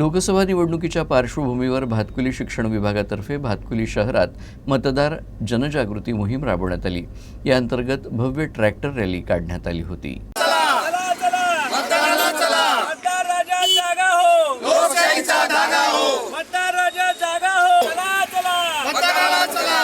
लोकसभा निवडणुकीच्या पार्श्वभूमीवर भातकुली शिक्षण विभागातर्फे भातकुली शहरात मतदार जनजागृती मोहीम राबवण्यात आली. या अंतर्गत भव्य ट्रॅक्टर रॅली काढण्यात आली होती. चला चला. मतदानाला चला मतदार राजा जागा हो. लोकशाहीचा धागा हो. मतदार राजा जागा हो. चला चला. मतदानाला चला.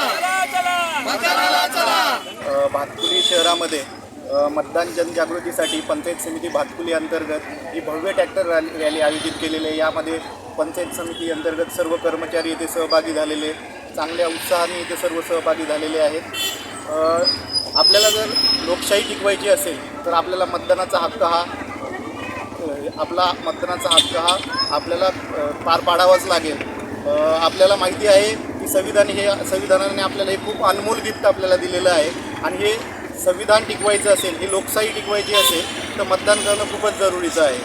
चला चला. अ, भातकुली शहरामध्ये मतदान जनजागृतीसाठी पंचायत समिती भातकुली अंतर्गत ही भव्य ट्रॅक्टर रॅली रॅली आयोजित केलेली आहे. यामध्ये पंचायत समिती अंतर्गत सर्व कर्मचारी येथे सहभागी झालेले चांगल्या उत्साहाने इथे सर्व सहभागी झालेले आहेत. आपल्याला जर लोकशाही टिकवायची असेल तर आपल्याला मतदानाचा हक्क हा आपला मतदानाचा हक्क हा आपल्याला पार पाडावाच लागेल. आपल्याला माहिती आहे की संविधान हे संविधानाने आपल्याला हे खूप अनमोल गिफ्ट आपल्याला दिलेलं आहे. आणि हे संविधान टिकवायचं असेल ही लोकशाही टिकवायची असेल तर मतदान करणं खूपच जरुरीचं आहे.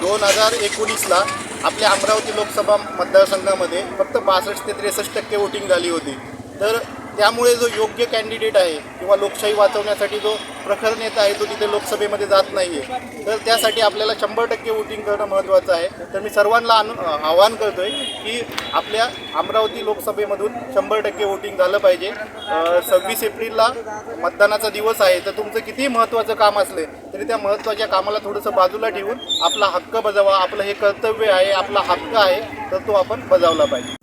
दोन हजार एकोणीसला आपल्या अमरावती लोकसभा मतदारसंघामध्ये फक्त बासष्ट ते त्रेसष्ट टक्के वोटिंग झाली होती. तर त्यामुळे जो योग्य कॅन्डिडेट आहे किंवा लोकशाही वाचवण्यासाठी जो प्रखर नेता आहे तो तिथे लोकसभेमध्ये जात नाही आहे तर त्यासाठी आपल्याला शंभर टक्के वोटिंग करणं महत्त्वाचं आहे. तर मी सर्वांना अनु आवाहन करतो आहे की आपल्या अमरावती लोकसभेमधून शंभर टक्के वोटिंग झालं पाहिजे. सव्वीस एप्रिलला मतदानाचा दिवस आहे. तर तुमचं कितीही महत्त्वाचं काम असले तरी त्या महत्त्वाच्या कामाला थोडंसं बाजूला ठेवून आपला हक्क बजावा. आपलं हे कर्तव्य आहे आपला हक्क आहे तर तो आपण बजावला पाहिजे.